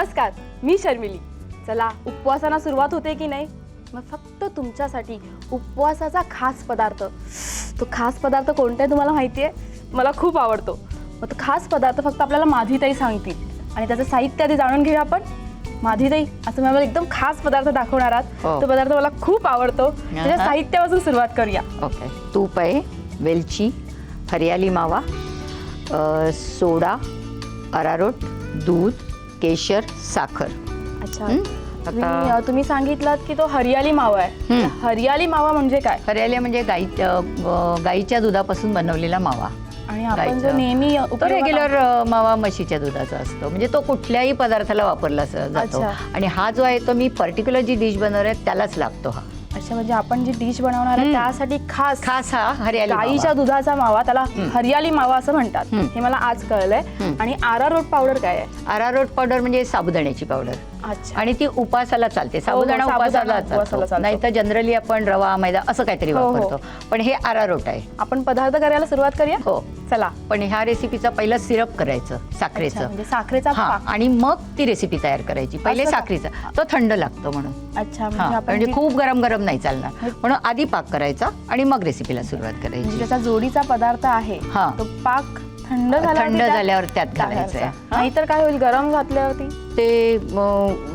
नमस्कार मी शर्मिली. चला उपवासाला सुरुवात होते की नाही? मग फक्त तुमच्यासाठी उपवासाचा खास पदार्थ. तो खास पदार्थ कोणता आहे तुम्हाला माहिती आहे मला खूप आवडतो. मग तो खास पदार्थ फक्त आपल्याला माधवीताई सांगतील. आणि त्याचं साहित्य आधी जाणून घेऊया आपण. माधवीताई असं मला एकदम खास पदार्थ दाखवणार आहात. हो. तो पदार्थ मला खूप आवडतो. त्याच्या. साहित्यापासून सुरुवात करूया. ओके. तूप आहे वेलची हरियाली मावा सोडा अरारोट दूध केशर साखर. अच्छा? तुम्ही तुम्ही सांगितलात की तो हरियाली मावा आहे. हरियाली मावा म्हणजे काय? हरियाली म्हणजे गाई अ, ग- गाईच्या दुधापासून बनवलेला मावा. आणि आपण जो गाईचं. नेहमी तो उपयोगात- रेग्युलर मावा म्हशीच्या दुधाचा असतो. म्हणजे तो कुठल्याही पदार्थाला वापरला स- जातो. अच्छा. आणि हा जो आहे तो मी पर्टिक्युलर जी डिश बनवणार आहे त्यालाच लागतो हा. अच्छा म्हणजे आपण जी डिश बनवणार आहे. त्यासाठी खास खास हा हरियाली गाईच्या. दुधाचा मावा त्याला. हरियाली मावा असं म्हणतात हं. मला आज कळलंय. आणि आरारोट पावडर काय आहे अरारोट पावडर म्हणजे साबुदाण्याची पावडर आणि ती उपासाला चालते. साबुदाणा हो, साबुदाणा उपासाला. नाही तर जनरली आपण रवा मैदा असं काहीतरी हो, हो. वापरतो. पण हे अरारोट आहे. आपण पदार्थ करायला सुरुवात करूया? हो. चला. पण ह्या रेसिपीचा पहिलं सिरप करायचं साखरेचं. म्हणजे साखरेचा हा पाक. आणि मग ती रेसिपी तयार करायची. पहिले? साखरेचा. तो थंड लागतो म्हणून. अच्छा हा म्हणजे म्हणजे खूप गरम गरम नाही चालणार. हे- म्हणून आधी पाक करायचा आणि मग रेसिपीला सुरुवात म्हणजे करायची. त्याचा जोडीचा पदार्थ आहे. हा. तो पाक थंड थंड झाल्यावर त्यात. घालायचं आहे. हा? नाहीतर काय होईल गरम घातल्यावरती ते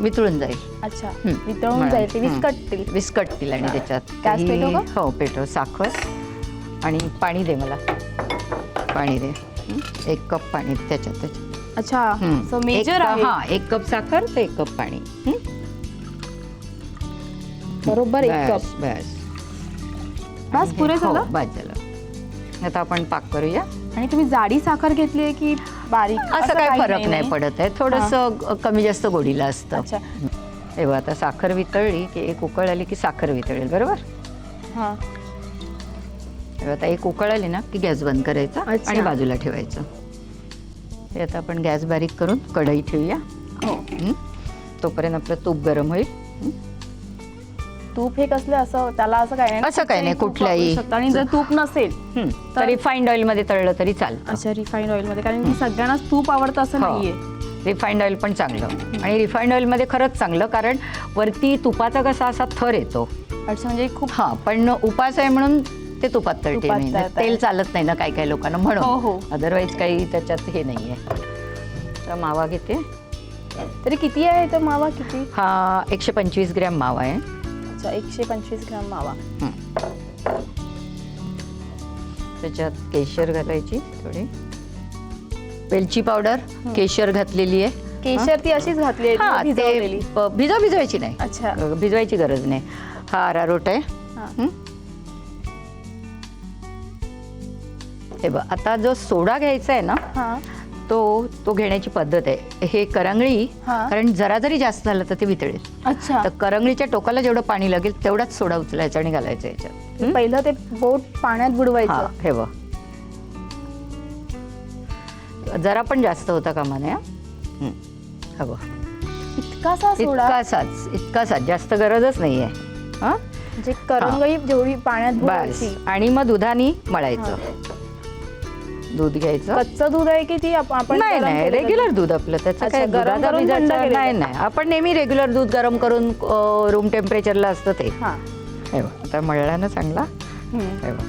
वितळून जाईल अच्छा हं. वितळून. जाईल ते हं. विस्कटतील विस्कटतील आणि त्याच्यात गॅस? हो पेटव साखर आणि पाणी दे मला पाणी दे हं? एक कप पाणी त्याच्यात त्याच्यात अच्छा हं. सो मेजर हा एक कप साखर तर एक कप पाणी हं? बरोबर एक कप बस बस पुरे हो, झालं बस झालं आता आपण पाक करूया आणि तुम्ही जाडी साखर घेतली आहे की बारीक? असं काही काही फरक नाही पडत आहे. थोडस कमी जास्त गोडीला असतं. अच्छा. तेव्हा आता साखर वितळली की एक उकळ आली की साखर वितळेल बरोबर? हा. तेव्हा आता एक उकळ आली ना की गॅस बंद करायचा अच्छा. आणि बाजूला ठेवायचं. ते आता आपण गॅस बारीक करून कढई ठेवूया. हो. हं? तोपर्यंत आपलं तूप गरम होईल. हं? तूप हे कसलं असं त्याला असं काय नाही असं काही नाही, तूप कुठल्याही- वापरू शकता. आणि जर तूप नसेल हं. तर- तर रिफाईंड ऑइलमध्ये तळलं तरी चालतं. अच्छा रिफाईंड ऑइलमध्ये. कारण की सगळ्यांनाच तूप आवडतं असं हो. नाहीये. रिफाईंड ऑइल पण चांगलं. आणि रिफाईंड ऑइलमध्ये खरंच चांगलं कारण वरती तुपाचा कसा असा थर येतो. अच्छा म्हणजे खूप हा पण उपास आहे म्हणून ते तुपात तळते तुपात मी. तळताय. तेल चालत नाही ना काही काही लोकांना हो, म्हणून. हो. अदरवाईज काही त्याच्यात हे नाहीये. तर मावा घेते. तरी किती आहे? तर मावा किती? हा एकशे पंचवीस ग्रॅम मावा आहे. अच्छा एकशे पंचवीस ग्राम मावा. त्याच्यात केशर घालायची थोडी. वेलची पावडर केशर घातलेली आहे. केशर ती अशीच घातली आहे भिजव भिजवायची नाही. अच्छा. भिजवायची गरज नाही. हा अरारोट आहे. हा. बघ आता जो सोडा घ्यायचा आहे ना हा. तो तो घेण्याची पद्धत आहे. हे करंगळी हा. कारण जरा जरी जास्त झालं तर ते वितळेल. अच्छा. तर करंगळीच्या टोकाला जेवढं पाणी लागेल तेवढाच सोडा उचलायचा आणि घालायचा याच्यात. हं? पहिलं ते बोट पाण्यात हा बुडवायचं. हे बघ. जरा पण जास्त होता कामा नये हं. हा. बघ. इतकासा सोडा. इतकासाच इतकासाच जास्त गरजच नाहीये. हा? म्हणजे करंगळी जेवढी पाण्यात बस. बुडवायची. आणि मग दुधानी मळायचं. दूध घ्यायचं कच्चं दूध आहे की ती आप- आपण नाही गरम नाही केलेलं रेग्युलर दूध? आपलं त्याचं अच्छा, काय गरम दुधाचा करून थंड बिजाचा केलेलं? नाही नाही आपण नेहमी रेग्युलर दूध गरम करून रूम टेम्परेचरला असतं ते हा हे बघ, आता मळला ना चांगला हम्म. हे बघ.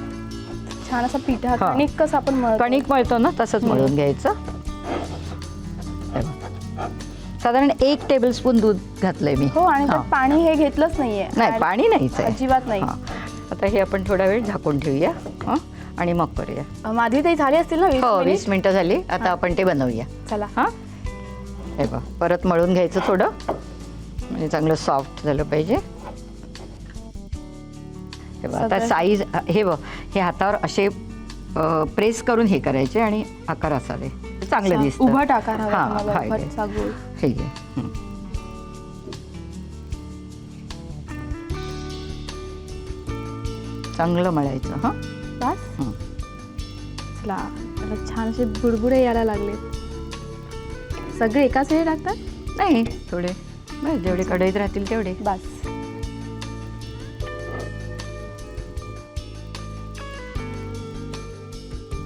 छान असा पिठा हा. कणिक कसं आपण मळतो. कणिक मळतो ना तसंच. मळून घ्यायचं हे बघ. साधारण एक टेबलस्पून दूध घातलंय मी हो आणि हा. पाणी हे घेतलंच नाहीये नाही आणि पाणी नाहीच आहे अजिबात नाही हा. आता हे आपण थोडा वेळ झाकून ठेवूया हं? आणि मग करूया. अ, माधवी ताई झाली असतील ना वीस हो मिनिट? वीस मिनिटं झाली. आता आपण ते बनवूया. चला. हां? हे बघ परत मळून घ्यायचं थोडं. म्हणजे चांगलं सॉफ्ट झालं पाहिजे. हे बघ आता सगळं- साईज हे बघ हे हातावर असे प्रेस करून हे करायचे आणि आकार असावे चांगलं अच्छा, दिसतं. उभट आकार हवा हां, तुम्हाला, हाय, उभटचा गोल. हे घे हं. चांगलं मळायचं हां हं. चला त्याला छान असे बुडबुडे यायला लागले. सगळे एकाच वेळी टाकतात नाही थोडे. बस जेवढे कढईत राहतील तेवढे. बस.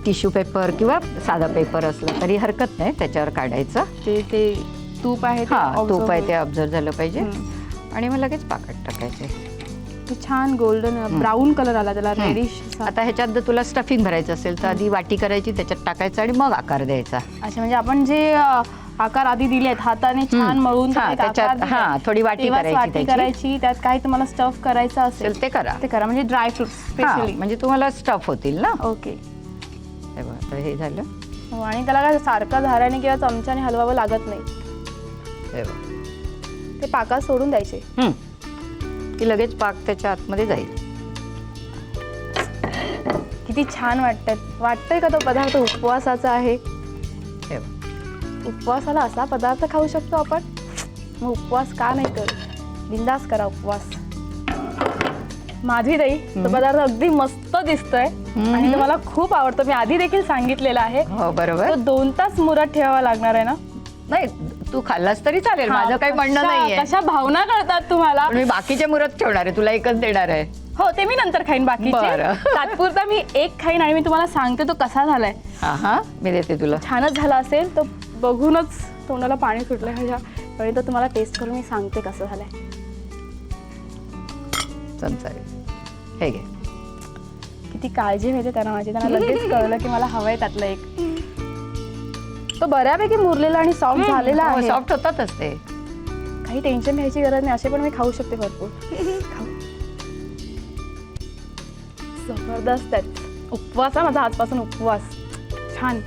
टिश्यू पेपर किंवा साधा पेपर असला तरी हरकत नाही त्याच्यावर काढायचं. ते ते तूप आहे ते हा observe तूप आहे होईल. ते ऑब्झर्व झालं पाहिजे. आणि मग लगेच पाकट टाकायचे. छान गोल्डन ब्राऊन कलर आला त्याला. रेडिश आता ह्याच्यात जर तुला स्टफिंग भरायचं असेल तर आधी वाटी करायची त्याच्यात टाकायचं आणि मग आकार द्यायचा अच्छा म्हणजे आपण जे अ, आकार आधी दिले आहेत हाताने छान. मळून हा, त्यात आकार. हा, थोडी वाटी तेव्हाच करायची वाटी त्याची. करायची त्यात काही तुम्हाला स्टफ करायचं असेल असेल ते करा ते करा म्हणजे ड्राय फ्रुट्स हा स्पेशली म्हणजे तुम्हाला स्टफ होतील ना ओके हे बघा, आता हे झालं हो, आणि त्याला काय सारखं धाराने किंवा चमच्याने हलवावं लागत नाही हे बघा. ते पाकात सोडून द्यायचे. की लगेच पाक त्याच्या आतमध्ये जाईल. किती छान वाटतात वाटतंय का तो पदार्थ उपवासाचा आहे. उपवासाला असा पदार्थ खाऊ शकतो आपण. मग उपवास का नाही कर? बिंदास करा उपवास. माझी ताई तो. पदार्थ अगदी मस्त दिसतोय. आणि तो मला खूप आवडतो. मी आधी देखील सांगितलेलं आहे. हो बरोबर. तो दोन तास मुरत ठेवावा लागणार आहे ना? नाही तू खाल्लास तरी चालेल. माझं काही म्हणणं कशा- नाहीये. कशा भावना कळतात तुम्हाला? पण मी बाकीचे मुरत ठेवणार आहे तुला एकच देणार आहे. हो ते मी नंतर खाईन बरं. तात्पुरता मी एक खाईन आणि मी तुम्हाला सांगते तो कसा झालाय. हा हा मी देते तुला. छानच झाला असेल तर बघूनच तोंडाला पाणी सुटलं ह्याच्या. आणि तो तुम्हाला टेस्ट करून मी सांगते कसं झालंय. चमचा आहे. हे घे. किती काळजी घेते त्यांना माझी. त्यांना लगेच कळलं की मला हवंय त्यातलं एक. तो बऱ्यापैकी मुरलेला आणि सॉफ्ट झालेला आहे. सॉफ्ट होतातच ते. काही टेन्शन घ्यायची गरज नाही असे पण मी खाऊ शकते भरपूर. खाऊ. जबरदस्त आहेत. उपवास आहे माझा आजपासून उपवास. छान.